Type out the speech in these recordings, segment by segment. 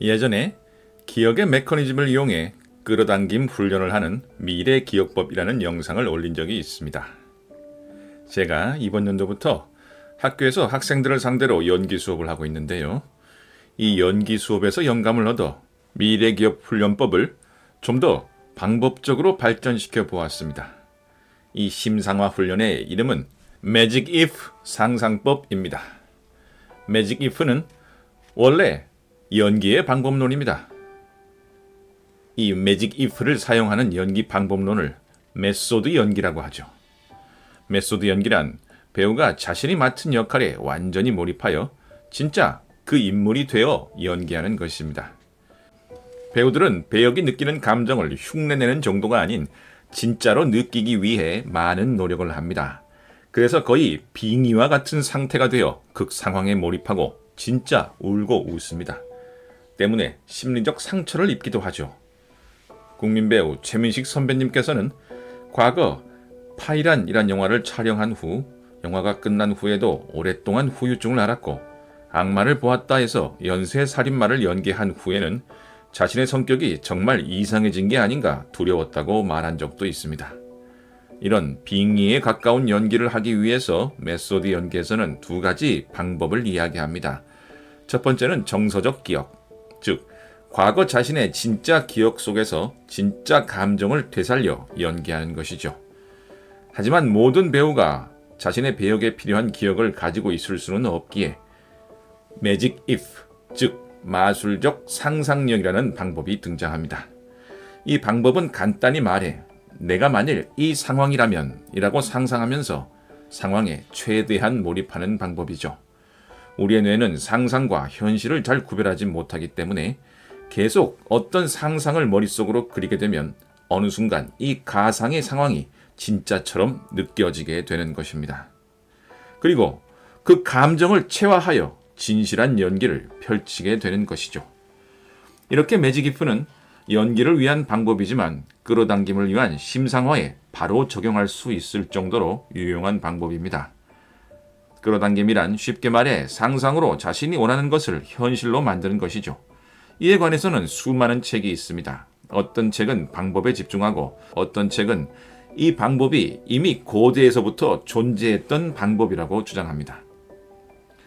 예전에 기억의 메커니즘을 이용해 끌어당김 훈련을 하는 미래 기억법이라는 영상을 올린 적이 있습니다. 제가 이번 연도부터 학교에서 학생들을 상대로 연기 수업을 하고 있는데요. 이 연기 수업에서 영감을 얻어 미래 기억 훈련법을 좀 더 방법적으로 발전시켜 보았습니다. 이 심상화 훈련의 이름은 매직 if 상상법입니다. 매직 if는 원래 연기의 방법론입니다. 이 매직 if를 사용하는 연기 방법론을 메소드 연기라고 하죠. 메소드 연기란 배우가 자신이 맡은 역할에 완전히 몰입하여 진짜 그 인물이 되어 연기하는 것입니다. 배우들은 배역이 느끼는 감정을 흉내내는 정도가 아닌 진짜로 느끼기 위해 많은 노력을 합니다. 그래서 거의 빙의와 같은 상태가 되어 극 상황에 몰입하고 진짜 울고 웃습니다. 때문에 심리적 상처를 입기도 하죠. 국민 배우 최민식 선배님께서는 과거 파이란이란 영화를 촬영한 후 영화가 끝난 후에도 오랫동안 후유증을 앓았고 악마를 보았다 해서 연쇄 살인마를 연기한 후에는 자신의 성격이 정말 이상해진 게 아닌가 두려웠다고 말한 적도 있습니다. 이런 빙의에 가까운 연기를 하기 위해서 메소드 연기에서는 두 가지 방법을 이야기합니다. 첫 번째는 정서적 기억, 즉 과거 자신의 진짜 기억 속에서 진짜 감정을 되살려 연기하는 것이죠. 하지만 모든 배우가 자신의 배역에 필요한 기억을 가지고 있을 수는 없기에 매직 if, 즉 마술적 상상력이라는 방법이 등장합니다. 이 방법은 간단히 말해 내가 만일 이 상황이라면 이라고 상상하면서 상황에 최대한 몰입하는 방법이죠. 우리의 뇌는 상상과 현실을 잘 구별하지 못하기 때문에 계속 어떤 상상을 머릿속으로 그리게 되면 어느 순간 이 가상의 상황이 진짜처럼 느껴지게 되는 것입니다. 그리고 그 감정을 체화하여 진실한 연기를 펼치게 되는 것이죠. 이렇게 매직이프는 연기를 위한 방법이지만 끌어당김을 위한 심상화에 바로 적용할 수 있을 정도로 유용한 방법입니다. 끌어당김이란 쉽게 말해 상상으로 자신이 원하는 것을 현실로 만드는 것이죠. 이에 관해서는 수많은 책이 있습니다. 어떤 책은 방법에 집중하고 어떤 책은 이 방법이 이미 고대에서부터 존재했던 방법이라고 주장합니다.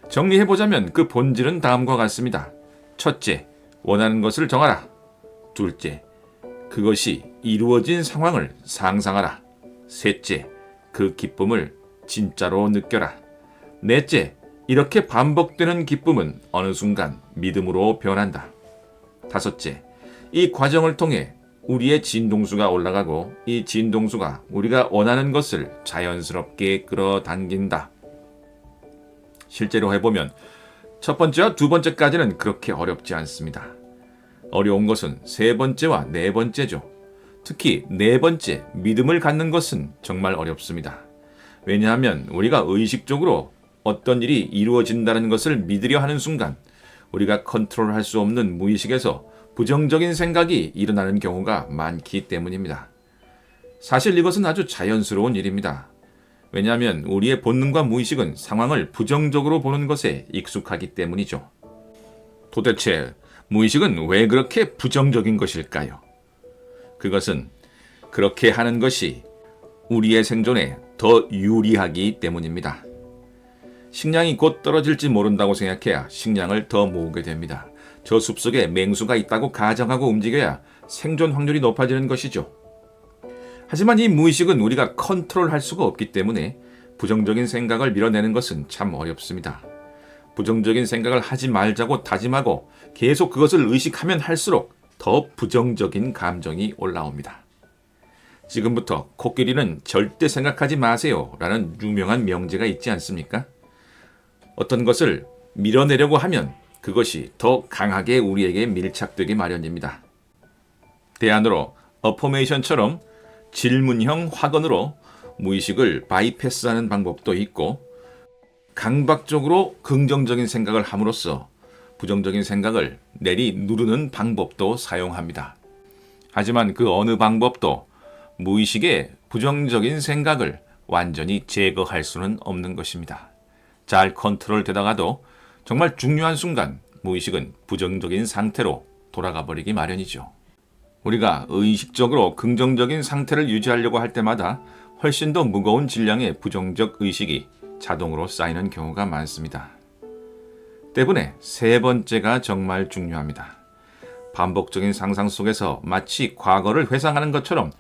정리해보자면 그 본질은 다음과 같습니다. 첫째, 원하는 것을 정하라. 둘째, 그것이 이루어진 상황을 상상하라. 셋째, 그 기쁨을 진짜로 느껴라. 넷째, 이렇게 반복되는 기쁨은 어느 순간 믿음으로 변한다. 다섯째, 이 과정을 통해 우리의 진동수가 올라가고 이 진동수가 우리가 원하는 것을 자연스럽게 끌어당긴다. 실제로 해보면 첫 번째와 두 번째까지는 그렇게 어렵지 않습니다. 어려운 것은 세 번째와 네 번째죠. 특히 네 번째, 믿음을 갖는 것은 정말 어렵습니다. 왜냐하면 우리가 의식적으로 어떤 일이 이루어진다는 것을 믿으려 하는 순간 우리가 컨트롤할 수 없는 무의식에서 부정적인 생각이 일어나는 경우가 많기 때문입니다. 사실 이것은 아주 자연스러운 일입니다. 왜냐하면 우리의 본능과 무의식은 상황을 부정적으로 보는 것에 익숙하기 때문이죠. 도대체 무의식은 왜 그렇게 부정적인 것일까요? 그것은 그렇게 하는 것이 우리의 생존에 더 유리하기 때문입니다. 식량이 곧 떨어질지 모른다고 생각해야 식량을 더 모으게 됩니다. 저 숲속에 맹수가 있다고 가정하고 움직여야 생존 확률이 높아지는 것이죠. 하지만 이 무의식은 우리가 컨트롤할 수가 없기 때문에 부정적인 생각을 밀어내는 것은 참 어렵습니다. 부정적인 생각을 하지 말자고 다짐하고 계속 그것을 의식하면 할수록 더 부정적인 감정이 올라옵니다. 지금부터 코끼리는 절대 생각하지 마세요 라는 유명한 명제가 있지 않습니까? 어떤 것을 밀어내려고 하면 그것이 더 강하게 우리에게 밀착되기 마련입니다. 대안으로 어포메이션처럼 질문형 확언으로 무의식을 바이패스하는 방법도 있고 강박적으로 긍정적인 생각을 함으로써 부정적인 생각을 내리 누르는 방법도 사용합니다. 하지만 그 어느 방법도 무의식의 부정적인 생각을 완전히 제거할 수는 없는 것입니다. 잘 컨트롤 되다가도 정말 중요한 순간 무의식은 부정적인 상태로 돌아가 버리기 마련이죠. 우리가 의식적으로 긍정적인 상태를 유지하려고 할 때마다 훨씬 더 무거운 질량의 부정적 의식이 자동으로 쌓이는 경우가 많습니다. 때문에 세 번째가 정말 중요합니다. 반복적인 상상 속에서 마치 과거를 회상하는 것처럼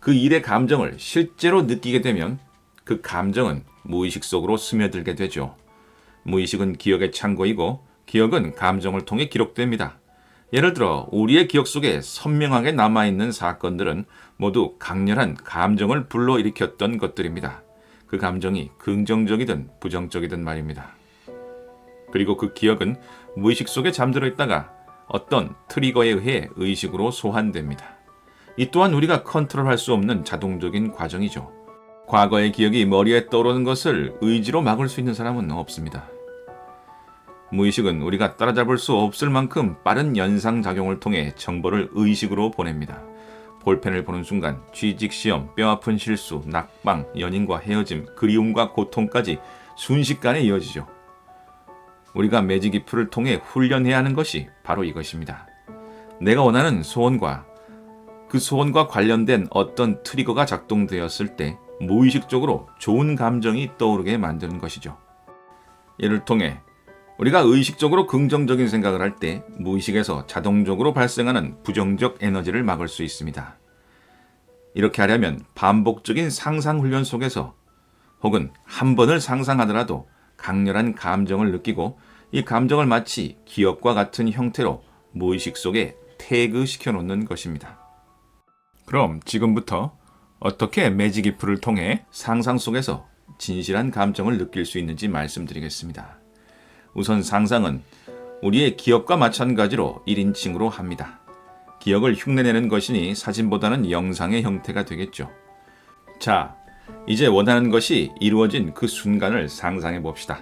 그 일의 감정을 실제로 느끼게 되면 그 감정은 무의식 속으로 스며들게 되죠. 무의식은 기억의 창고이고 기억은 감정을 통해 기록됩니다. 예를 들어 우리의 기억 속에 선명하게 남아있는 사건들은 모두 강렬한 감정을 불러일으켰던 것들입니다. 그 감정이 긍정적이든 부정적이든 말입니다. 그리고 그 기억은 무의식 속에 잠들어 있다가 어떤 트리거에 의해 의식으로 소환됩니다. 이 또한 우리가 컨트롤할 수 없는 자동적인 과정이죠. 과거의 기억이 머리에 떠오르는 것을 의지로 막을 수 있는 사람은 없습니다. 무의식은 우리가 따라잡을 수 없을 만큼 빠른 연상작용을 통해 정보를 의식으로 보냅니다. 볼펜을 보는 순간 취직 시험, 뼈아픈 실수, 낙방, 연인과 헤어짐, 그리움과 고통까지 순식간에 이어지죠. 우리가 매직 이프를 통해 훈련해야 하는 것이 바로 이것입니다. 내가 원하는 소원과 그 소원과 관련된 어떤 트리거가 작동되었을 때 무의식적으로 좋은 감정이 떠오르게 만드는 것이죠. 이를 통해 우리가 의식적으로 긍정적인 생각을 할 때 무의식에서 자동적으로 발생하는 부정적 에너지를 막을 수 있습니다. 이렇게 하려면 반복적인 상상 훈련 속에서 혹은 한 번을 상상하더라도 강렬한 감정을 느끼고 이 감정을 마치 기억과 같은 형태로 무의식 속에 태그 시켜 놓는 것입니다. 그럼 지금부터 어떻게 매직 이프를 통해 상상 속에서 진실한 감정을 느낄 수 있는지 말씀드리겠습니다. 우선 상상은 우리의 기억과 마찬가지로 1인칭으로 합니다. 기억을 흉내내는 것이니 사진보다는 영상의 형태가 되겠죠. 자, 이제 원하는 것이 이루어진 그 순간을 상상해 봅시다.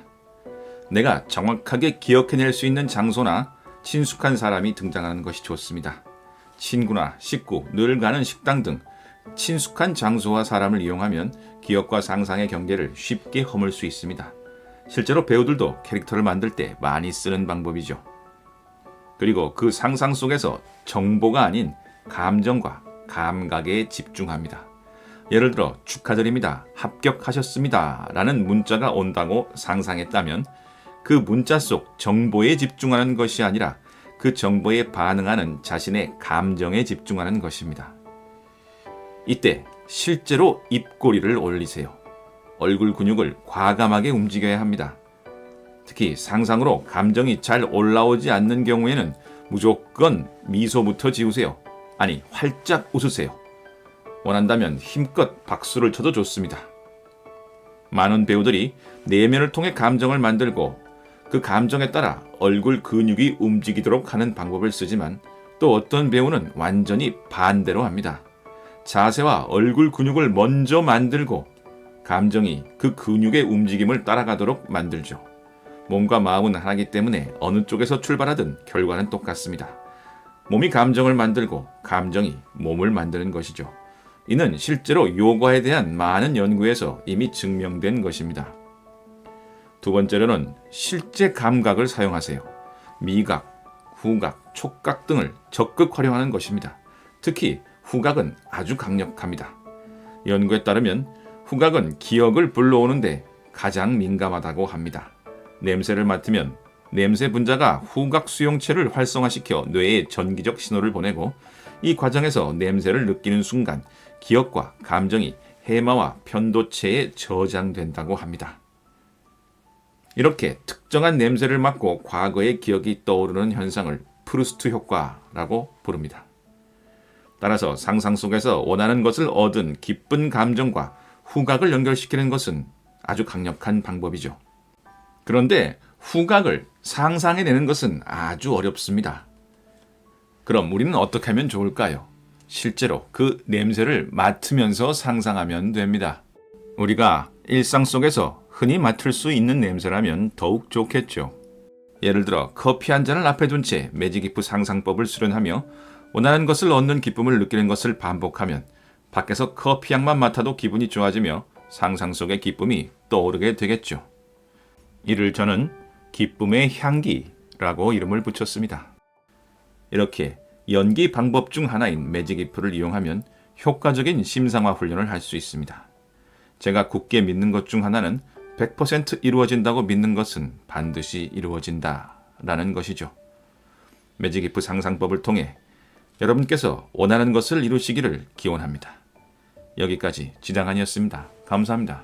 내가 정확하게 기억해낼 수 있는 장소나 친숙한 사람이 등장하는 것이 좋습니다. 친구나 식구, 늘 가는 식당 등 친숙한 장소와 사람을 이용하면 기억과 상상의 경계를 쉽게 허물 수 있습니다. 실제로 배우들도 캐릭터를 만들 때 많이 쓰는 방법이죠. 그리고 그 상상 속에서 정보가 아닌 감정과 감각에 집중합니다. 예를 들어 축하드립니다. 합격하셨습니다. 라는 문자가 온다고 상상했다면 그 문자 속 정보에 집중하는 것이 아니라 그 정보에 반응하는 자신의 감정에 집중하는 것입니다. 이때 실제로 입꼬리를 올리세요. 얼굴 근육을 과감하게 움직여야 합니다. 특히 상상으로 감정이 잘 올라오지 않는 경우에는 무조건 미소부터 지우세요. 아니, 활짝 웃으세요. 원한다면 힘껏 박수를 쳐도 좋습니다. 많은 배우들이 내면을 통해 감정을 만들고 그 감정에 따라 얼굴 근육이 움직이도록 하는 방법을 쓰지만 또 어떤 배우는 완전히 반대로 합니다. 자세와 얼굴 근육을 먼저 만들고 감정이 그 근육의 움직임을 따라가도록 만들죠. 몸과 마음은 하나기 때문에 어느 쪽에서 출발하든 결과는 똑같습니다. 몸이 감정을 만들고 감정이 몸을 만드는 것이죠. 이는 실제로 요가에 대한 많은 연구에서 이미 증명된 것입니다. 두 번째로는 실제 감각을 사용하세요. 미각, 후각, 촉각 등을 적극 활용하는 것입니다. 특히 후각은 아주 강력합니다. 연구에 따르면 후각은 기억을 불러오는데 가장 민감하다고 합니다. 냄새를 맡으면 냄새 분자가 후각 수용체를 활성화시켜 뇌에 전기적 신호를 보내고 이 과정에서 냄새를 느끼는 순간 기억과 감정이 해마와 편도체에 저장된다고 합니다. 이렇게 특정한 냄새를 맡고 과거의 기억이 떠오르는 현상을 프루스트 효과라고 부릅니다. 따라서 상상 속에서 원하는 것을 얻은 기쁜 감정과 후각을 연결시키는 것은 아주 강력한 방법이죠. 그런데 후각을 상상해내는 것은 아주 어렵습니다. 그럼 우리는 어떻게 하면 좋을까요? 실제로 그 냄새를 맡으면서 상상하면 됩니다. 우리가 일상 속에서 흔히 맡을 수 있는 냄새라면 더욱 좋겠죠. 예를 들어 커피 한 잔을 앞에 둔 채 매직이프 상상법을 수련하며 원하는 것을 얻는 기쁨을 느끼는 것을 반복하면 밖에서 커피 향만 맡아도 기분이 좋아지며 상상 속의 기쁨이 떠오르게 되겠죠. 이를 저는 기쁨의 향기라고 라고 이름을 붙였습니다. 이렇게 연기 방법 중 하나인 매직 이프를 이용하면 효과적인 심상화 훈련을 할 수 있습니다. 제가 굳게 믿는 것 중 하나는 100% 이루어진다고 믿는 것은 반드시 이루어진다 라는 것이죠. 매직 이프 상상법을 통해 여러분께서 원하는 것을 이루시기를 기원합니다. 여기까지 지장한이었습니다. 감사합니다.